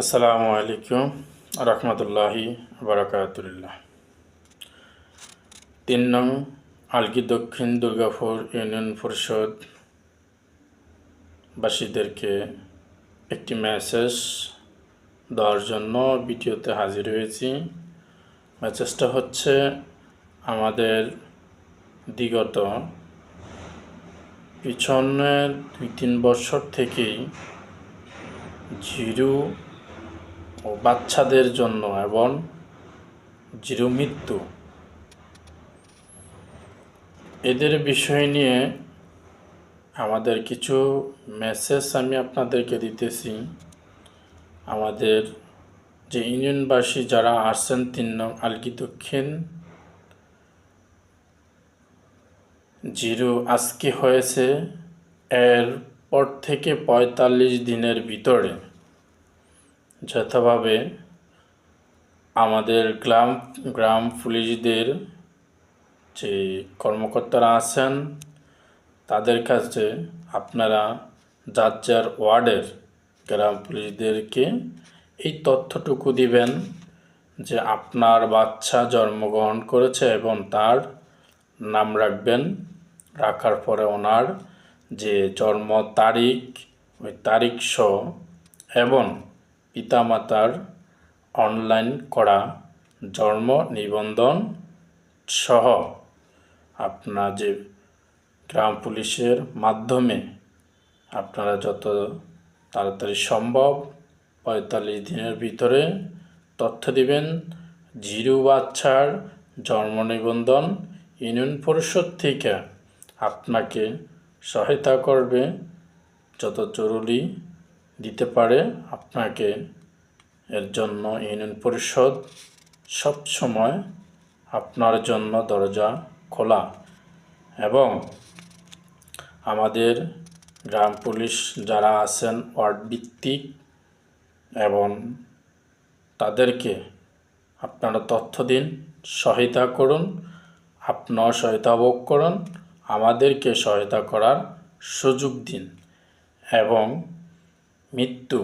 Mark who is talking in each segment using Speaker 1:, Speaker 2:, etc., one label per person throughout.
Speaker 1: আসসালামু আলাইকুম রহমতুল্লাহি বারাকাতুল্লাহ তিন নং আলগি দক্ষিণ দুর্গাপুর ইউনিয়ন পরিষদ বাসীদেরকে একটি মেসেজ দেওয়ার জন্য ভিডিওতে হাজির হয়েছি। মেসেজটা হচ্ছে, আমাদের বিগত পিছনের দুই তিন বছর থেকেই জিরো ও বাচ্চাদের জন্য এবং জিরো মৃত্যু এদের বিষয় নিয়ে আমাদের কিছু মেসেজ আমি আপনাদেরকে দিতেছি। আমাদের যে ইউনিয়নবাসী যারা আসছেন তিন নং আলকি দক্ষিণ, জিরো আজকে হয়েছে, এর পর থেকে পঁয়তাল্লিশ দিনের ভিতরে। যথাভাবে আমাদের গ্রাম গ্রাম পুলিশদের যে কর্মকর্তারা আছেন, তাদের কাছে আপনারা যার যার ওয়ার্ডের গ্রাম পুলিশদেরকে এই তথ্যটুকু দিবেন যে আপনার বাচ্চা জন্মগ্রহণ করেছে এবং তার নাম রাখবেন। রাখার পরে ওনার যে জন্ম তারিখ, ওই তারিখ সহ এবং পিতামাতার অনলাইন করা জন্ম নিবন্ধন সহ আপনার যে গ্রাম পুলিশের মাধ্যমে আপনারা যত তাড়াতাড়ি সম্ভব পঁয়তাল্লিশ দিনের ভিতরে তথ্য দিবেন। জিরু বাচ্চার জন্ম নিবন্ধন ইউনিয়ন পরিষদ থেকে আপনাকে সহায়তা করবে। যত জরুরি দিতে পারে। আপনাকে এর জন্য ইউনিয়ন পরিষদ সব সময় আপনার জন্য দরজা খোলা এবং আমাদের গ্রাম পুলিশ যারা আছেন ওয়ার্ড ভিত্তিক এবং তাদেরকে আপনারা তথ্য দিন, সহায়তা করুন আপনার সহায়তা ভোগ করুন, আমাদেরকে সহায়তা করার সুযোগ দিন এবং মৃত্যু।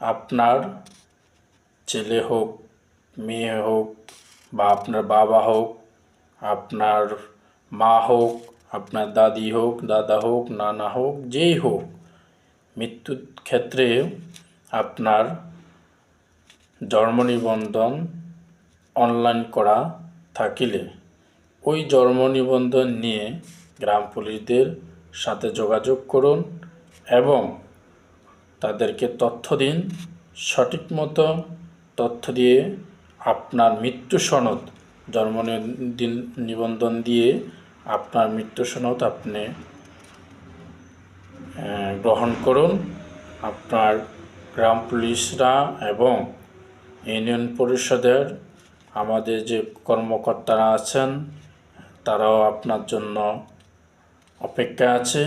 Speaker 1: আপনার ছেলে হোক, মেয়ে হোক বা আপনার বাবা হোক, আপনার মা হোক, আপনার দাদি হোক, দাদা হোক, নানা হোক, যেই হোক, মৃত্যুর ক্ষেত্রে আপনার জন্ম নিবন্ধন অনলাইন করা থাকিলে, ওই জন্ম নিবন্ধন নিয়ে গ্রাম পুলিশদের সাথে যোগাযোগ করুন এবং তাদেরকে তথ্য দিন, সঠিক মতো তথ্য দিয়ে আপনার মৃত্যু সনদ, জন্ম দিন, নিবন্ধন দিয়ে আপনার মৃত্যু সনদ আপনি গ্রহণ করুন। আপনার গ্রাম পুলিশরা এবং ইউনিয়ন পরিষদের আমাদের যে কর্মকর্তারা আছেন, তারাও আপনার জন্য অপেক্ষা আছে।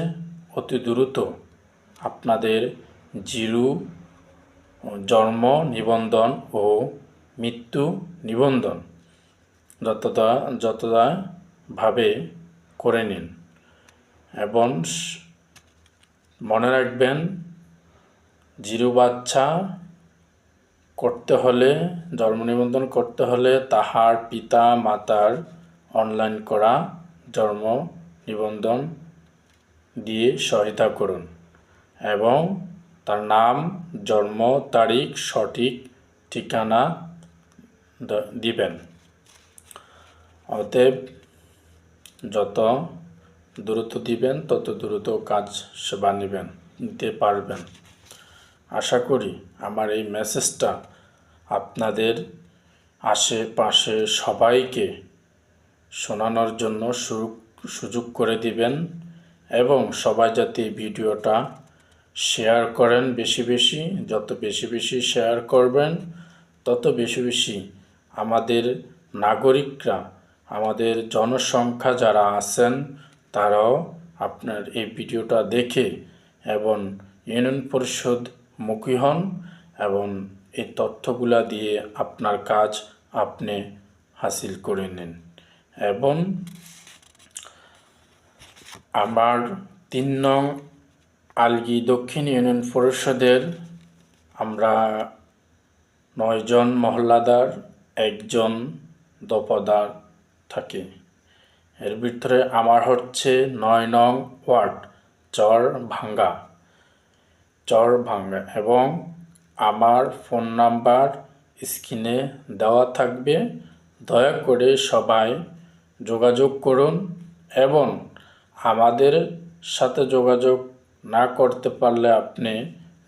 Speaker 1: অতি দ্রুত আপনাদের জিরু জন্ম, নিবন্ধন ও মৃত্যু নিবন্ধন। যতটা যতটাভাবে করে নিন। এবং মনে রাখবেন জিরু বাচ্চা করতে হলে, জন্ম নিবন্ধন করতে হলে তাহার পিতা মাতার অনলাইন করা জন্ম নিবন্ধন দিয়ে সহায়তা করুন। এবং তার নাম, জন্ম, তারিখ, সঠিক ঠিকানা দিবেন। অতএব যত দ্রুত দিবেন, তত দ্রুত কাজ সেবা নেবেন, নিতে পারবেন। আশা করি আমার এই মেসেজটা আপনাদের আশেপাশে সবাইকে শোনানোর জন্য সুযোগ করে দিবেন এবং সবাই যাতে ভিডিওটা শেয়ার করেন বেশি বেশি, যত বেশি বেশি শেয়ার করবেন, তত বেশি বেশি আমাদের নাগরিকরা, আমাদের জনসংখ্যা যারা আছেন, তারাও আপনার এই ভিডিওটা দেখে এবং ইউনিয়ন পরিষদ মুখী হন এবং এই তথ্যগুলা দিয়ে আপনার কাজ আপনি হাসিল করে নিন। এবং আমার তিন নং আলগি দক্ষিণ ইউনিয়ন পরিষদের আমরা নয়জন মহল্লাদার, একজন দপদার থাকি। এর ভিতরে আমার হচ্ছে নয় নং ওয়ার্ড, চর ভাঙ্গা। চর ভাঙ্গা এবং আমার ফোন নাম্বার স্ক্রিনে দেওয়া থাকবে। দয়া করে সবাই যোগাযোগ করুন এবং আমাদের সাথে যোগাযোগ না করতে পারলে আপনি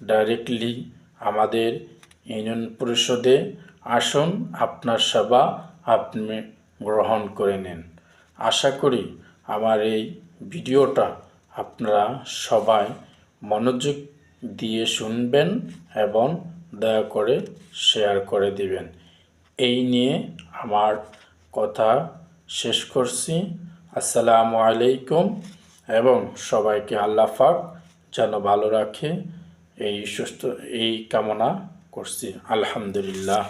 Speaker 1: ডাইরেক্টলি আমাদের ইউনিয়ন পরিষদে আসুন, আপনার সেবা আপনি গ্রহণ করে নিন। আশা করি আমার এই ভিডিওটা আপনারা সবাই মনোযোগ দিয়ে শুনবেন এবং দয়া করে শেয়ার করে দিবেন। এই নিয়ে আমার কথা শেষ করছি। আসসালামু আলাইকুম এবং সবাইকে আল্লাহ পাক যেন ভালো রাখে এই সুস্থ এই কামনা করছি। আলহামদুলিল্লাহ।